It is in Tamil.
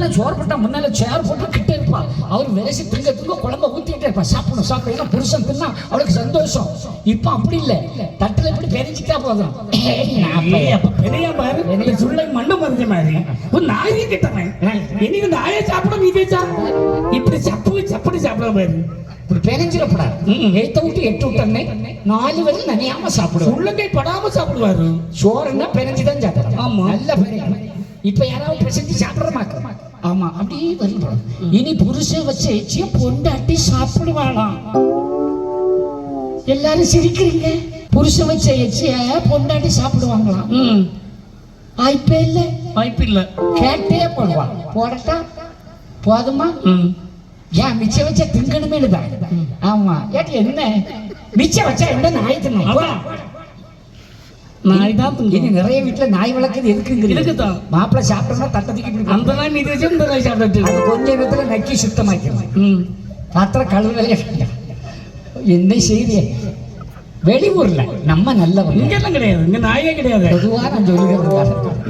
எல்லாம் சோறு போட்டா முன்னால சேர் போட்டு கிட்டே இருப்பா. அவர் விரைசி திங்க திங்க குழம்ப ஊத்திட்டே இருப்பா. சாப்பிடணும் சாப்பிடணும். புருஷன் தின்னா அவளுக்கு சந்தோஷம். இப்ப அப்படி இல்ல. தட்டுல இப்படி பெரிஞ்சிட்டா போதும். பெரிய பாரு. இந்த சுள்ளை மண்ணு மறைஞ்ச மாதிரி. ஒரு நாயே கிட்டவன் இன்னைக்கு நாயை சாப்பிட நீ பேச்சா இப்படி சப்பு சப்படி சாப்பிட பாரு. இப்படி பெரிஞ்சிடப்படாது எய்த்த விட்டு எட்டு விட்டோன்னே நாலு வரை நனையாம சாப்பிடுவோம் உள்ளங்கை படாம சாப்பிடுவாரு. சோறுன்னா பெரிஞ்சு தான் சாப்பிடணும். ஆமா. நல்ல பெரிய இப்ப யாராவது பிரசந்தி சாப்பிட மாட்டோம் ஆமா அப்படியே வரும்போது இனி புருஷன் வச்ச எச்சிய பொண்டாட்டி சாப்பிடுவாளாம். எல்லாரும் சிரிக்கிறீங்க? புருஷன் வச்ச எச்சிய பொண்டாட்டி சாப்பிடுவாங்களாம் வாய்ப்பே இல்ல. வாய்ப்பு இல்ல. கேட்டே போடுவான் போடட்டா? போதுமா? ஏன் மிச்சம் வச்சா திங்கணுமே தான். ஆமா. ஏட்டி என்ன? மிச்சம் வச்சா என்ன நாய் அதான். நாய் தான் திங்கும். நிறைய வீட்டுல நாய் வளர்க்குது எதுக்குங்கிறது இருக்குதான். மாப்பிள்ளை சாப்பிட்டோம்னா தட்டை தூக்கி அந்த நாய் மீதி வச்சு இந்த நாய் சாப்பிட்டு அது கொஞ்ச நேரத்துல நக்கி சுத்தமாக்கணும் ம். பாத்திரம் கழுவலையே என்ன செய்திய வெளியூர்ல நம்ம நல்லவங்க. இங்கெல்லாம் கிடையாது. இங்க நாயே கிடையாது. பொதுவா நான் சொல்லுகிறது